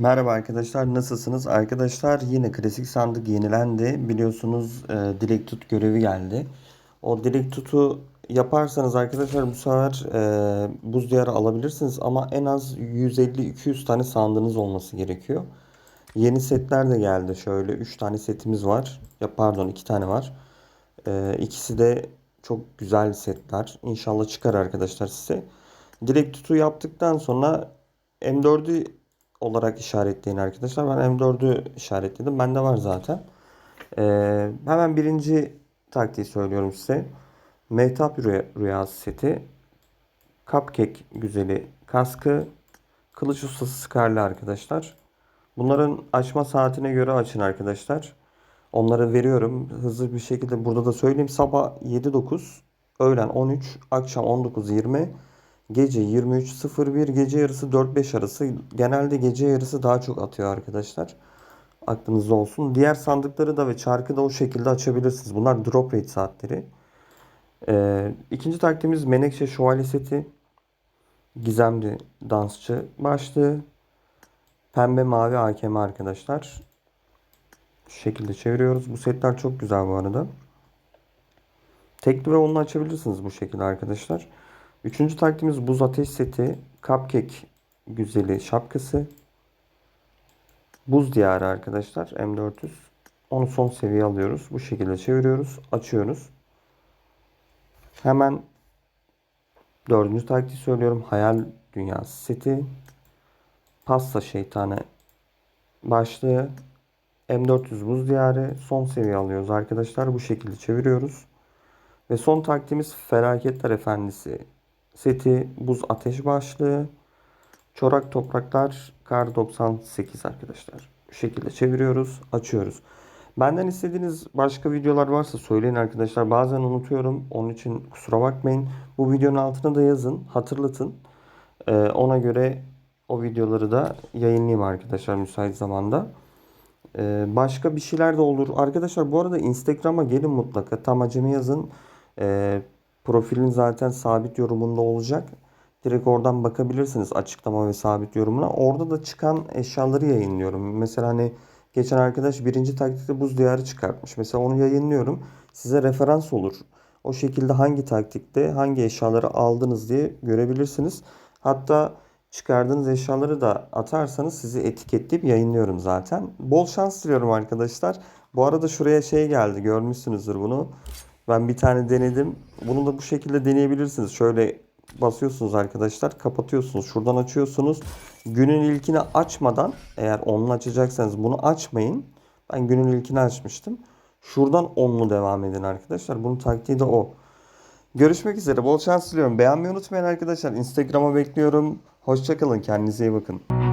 Merhaba arkadaşlar nasılsınız? Arkadaşlar yine klasik sandık yenilendi. Biliyorsunuz e, dilek tut görevi geldi. O dilek tutu yaparsanız arkadaşlar bu sefer e, buz diyarı alabilirsiniz ama en az 150-200 tane sandığınız olması gerekiyor. Yeni setler de geldi. Şöyle 3 tane setimiz var. Ya pardon 2 tane var. E, ikisi de çok güzel setler. İnşallah çıkar arkadaşlar size. Dilek tutu yaptıktan sonra M4'ü olarak işaretleyin arkadaşlar. Ben M4'ü işaretledim. Bende var zaten. Ee, hemen birinci taktiği söylüyorum size. Mehtap rüya, rüyası seti. Cupcake güzeli kaskı. Kılıç ustası Scarlet arkadaşlar. Bunların açma saatine göre açın arkadaşlar. Onları veriyorum. Hızlı bir şekilde burada da söyleyeyim. Sabah 7-9, öğlen 13, akşam 19-20, gece 23.01, gece yarısı 4-5 arası. Genelde gece yarısı daha çok atıyor arkadaşlar. Aklınızda olsun. Diğer sandıkları da ve çarkı da o şekilde açabilirsiniz. Bunlar drop rate saatleri. Ee, ikinci taktiğimiz Menekşe Şövalye seti. Gizemli dansçı başlığı. Pembe mavi AKM arkadaşlar. Şu şekilde çeviriyoruz. Bu setler çok güzel bu arada. Tekli ve onunla açabilirsiniz bu şekilde arkadaşlar. Üçüncü taktiğimiz buz ateş seti. Cupcake güzeli şapkası. Buz diyarı arkadaşlar. M400. Onu son seviye alıyoruz. Bu şekilde çeviriyoruz. Açıyoruz. Hemen dördüncü taktiği söylüyorum. Hayal dünyası seti. Pasta şeytanı başlığı. M400 buz diyarı son seviye alıyoruz arkadaşlar. Bu şekilde çeviriyoruz. Ve son taktiğimiz Felaketler Efendisi seti buz ateş başlığı. Çorak topraklar kar 98 arkadaşlar. Bu şekilde çeviriyoruz, açıyoruz. Benden istediğiniz başka videolar varsa söyleyin arkadaşlar. Bazen unutuyorum. Onun için kusura bakmayın. Bu videonun altına da yazın, hatırlatın. Ee, ona göre o videoları da yayınlayayım arkadaşlar müsait zamanda. Ee, başka bir şeyler de olur. Arkadaşlar bu arada Instagram'a gelin mutlaka. Tam acemi yazın. Ee, profilin zaten sabit yorumunda olacak. Direkt oradan bakabilirsiniz açıklama ve sabit yorumuna. Orada da çıkan eşyaları yayınlıyorum. Mesela hani geçen arkadaş birinci taktikte buz diyarı çıkartmış. Mesela onu yayınlıyorum. Size referans olur. O şekilde hangi taktikte hangi eşyaları aldınız diye görebilirsiniz. Hatta çıkardığınız eşyaları da atarsanız sizi etiketleyip yayınlıyorum zaten. Bol şans diliyorum arkadaşlar. Bu arada şuraya şey geldi görmüşsünüzdür bunu. Ben bir tane denedim. Bunu da bu şekilde deneyebilirsiniz. Şöyle basıyorsunuz arkadaşlar. Kapatıyorsunuz. Şuradan açıyorsunuz. Günün ilkini açmadan eğer onlu açacaksanız bunu açmayın. Ben günün ilkini açmıştım. Şuradan onlu devam edin arkadaşlar. Bunun taktiği de o. Görüşmek üzere. Bol şans diliyorum. Beğenmeyi unutmayın arkadaşlar. Instagram'a bekliyorum. Hoşçakalın. Kendinize iyi bakın.